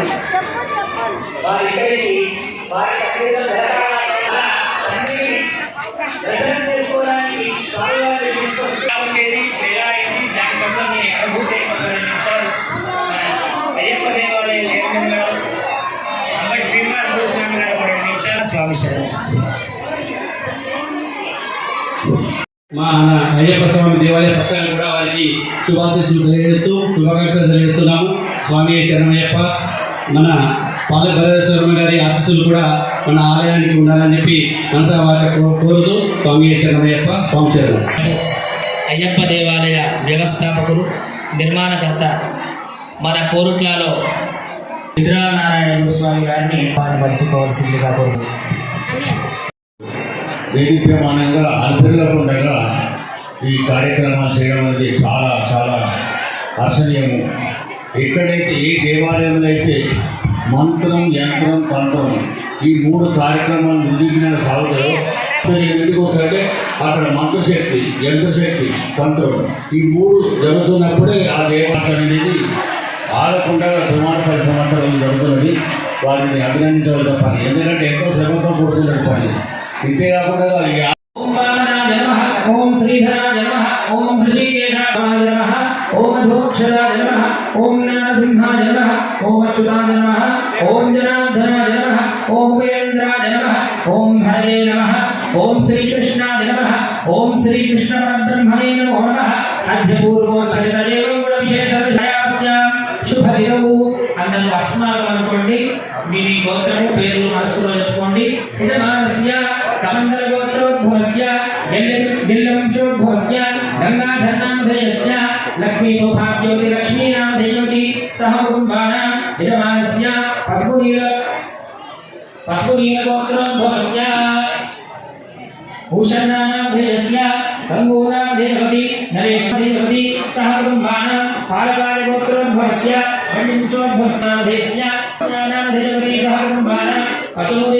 మా వారి ఇక్కడికి వారి దర్శనం చేసుకోవడానికి స్వామివారిని ఎలా అయింది దాని పట్ల మీ అనుభూతి నిమిషాలు అయ్యప్ప దేవాలయ చైర్మన్ గారు అంబటి శ్రీనివాస్ భూషణ్ గారు ఒక రెండు నిమిషాలు స్వామి శరణం మా అయ్యప్ప స్వామి దేవాలయ పక్షాన్ని కూడా వారికి శుభాశీస్సులు తెలియజేస్తూ శుభాకాంక్షలు తెలియజేస్తున్నాము. స్వామి శరణయ్యప్ప మన పాద భద్రేశ్వరం గారి ఆశీస్సులు కూడా మన ఆలయానికి ఉండాలని చెప్పి మనసా వాచ కోరుతూ స్వామి శరణయ్యప్ప స్వామి శరణం. అయ్యప్ప దేవాలయ వ్యవస్థాపకులు నిర్మాణకర్త మన కోరుట్లలో సిద్ధరామనారాయణ స్వామి గారిని వారు పంచుకోవాల్సిందిగా కోరుతున్నాను దేదీప్యమానంగా అల్పెరగకుండా ఈ కార్యక్రమాలు చేయడం అనేది చాలా చాలా హర్షణీయము ఎక్కడైతే ఏ దేవాలయంలో అయితే మంత్రం యంత్రం తంత్రం ఈ మూడు కార్యక్రమాలు నిర్విఘ్నంగా సాగుతాయో ఎందుకు వస్తాయంటే అక్కడ మంత్రశక్తి యంత్రశక్తి తంత్రం ఈ మూడు జరుగుతున్నప్పుడే ఆ దేవాలయం అనేది ఆడకుండా సుమారు పది సంవత్సరాలు జరుగుతున్నది. వారిని అభినందించవలసిన పని. ఎందుకంటే ఎంతో శ్రమతో కూడుతున్న పని. ఇంతేకాకుండా ఈ ఓం శ్రీధర ఓం శ్రీధరాయ నమః ఓం హృషికేశాయ నమః ఓం అధోక్షరాయ నమః ఓం నరసింహాయ ఓం అచ్యుతాయ నమః ఓం జనార్దనాయ నమః ఓం ఉపేంద్రాయ నమః ఓం హరే నమ ఓం శ్రీకృష్ణాయ నమః ఓం శ్రీకృష్ణ పరబ్రహ్మణే నమో నమః. అధ్యపూర్వోచ్చరితదేవం గుణ విశేష విషయాస్య అందరూ అస్మాకం అనుకోండి మీ గోత్రము పేర్లు మనస్సులో చెప్పుకోండి. ఇది మానస్య కమండ पुत्रोद्भवस्य गिल्लवंशोद्भवस्य गङ्गाधरनामधेयस्य लक्ष्मीशोभाभ्योति लक्ष्मीनामधेयोति सह कुम्भाणां यजमानस्य, पशुनील पशुनीलगोत्रोद्भवस्य भूषणानामधेयस्य गङ्गूनामधेयवति नरेशमधेयवति सह कुम्भाणां पालकालगोत्रोद्भवस्य गण्डिंशोद्भवस्यामधेयस्य ज्ञानामधेयवति सह कुम्भाणां पशुनील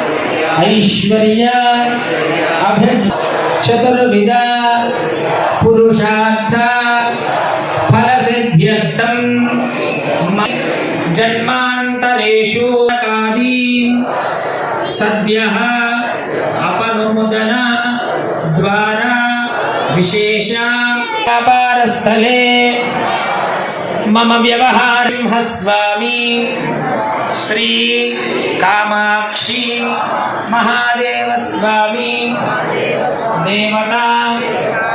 ऐश्वर्य अभि चतुर्विध पुरुषार्थ फल सिद्ध्यर्थम जन्मांतरेषु आदि सद्यः अपनुमोदन द्वारा विशेष व्यापार स्थले मम व्यवहार सिंह स्वामी శ్రీ కామాక్షి మహాదేవ స్వామి దేవతా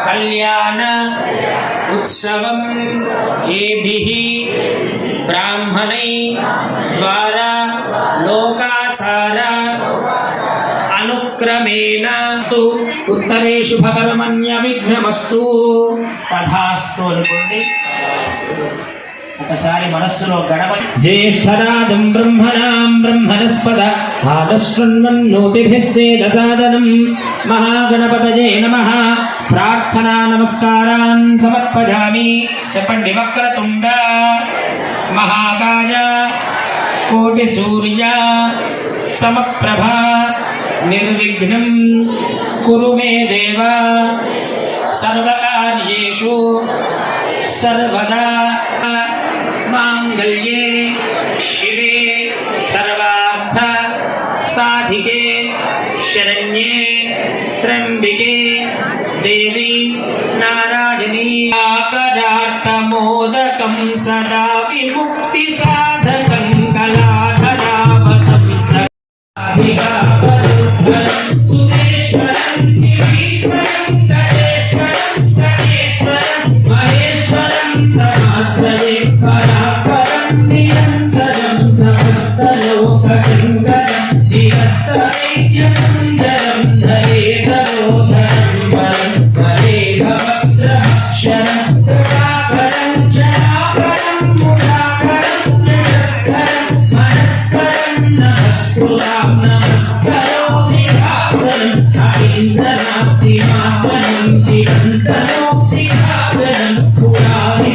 కళ్యాణ ఉత్సవం ఏభి బ్రాహ్మణై ద్వారా లోకాచార అనుక్రమేణ ఉత్తరేషు ఉత్తరే విఘ్నమస్తు తథాస్తు అనుకోండి. ఒకసారి మనస్సులో గడప జ్యేష్ఠరాజం బ్రహ్మణాం బ్రహ్మణస్పద ఆదశృణ్వన్నోతిభిస్తే దసాదనం మహాగణపతయే నమ. ప్రార్థనా నమస్కారాన్ సమర్పజామి చెప్పండి వక్రతుండ. మహాకాయ. కోటి సూర్య సమప్రభ. నిర్విఘ్నం. కురు మే దేవ. సర్వకార్యేషు. సర్వదా. माङ्गल्ये शिवे सर्वार्थ साधिके, शरण्ये त्र्यम्बिके, देवी नारायणी। आकरार्थ आकरार्थमोदकं सदा विमुक्ति विमुक्तिसाधकं कलाधरावतं सदा सुरेश्वरं అహింసనాప్తి మాత్రం చిరంతనోక్తి భావనం పురారి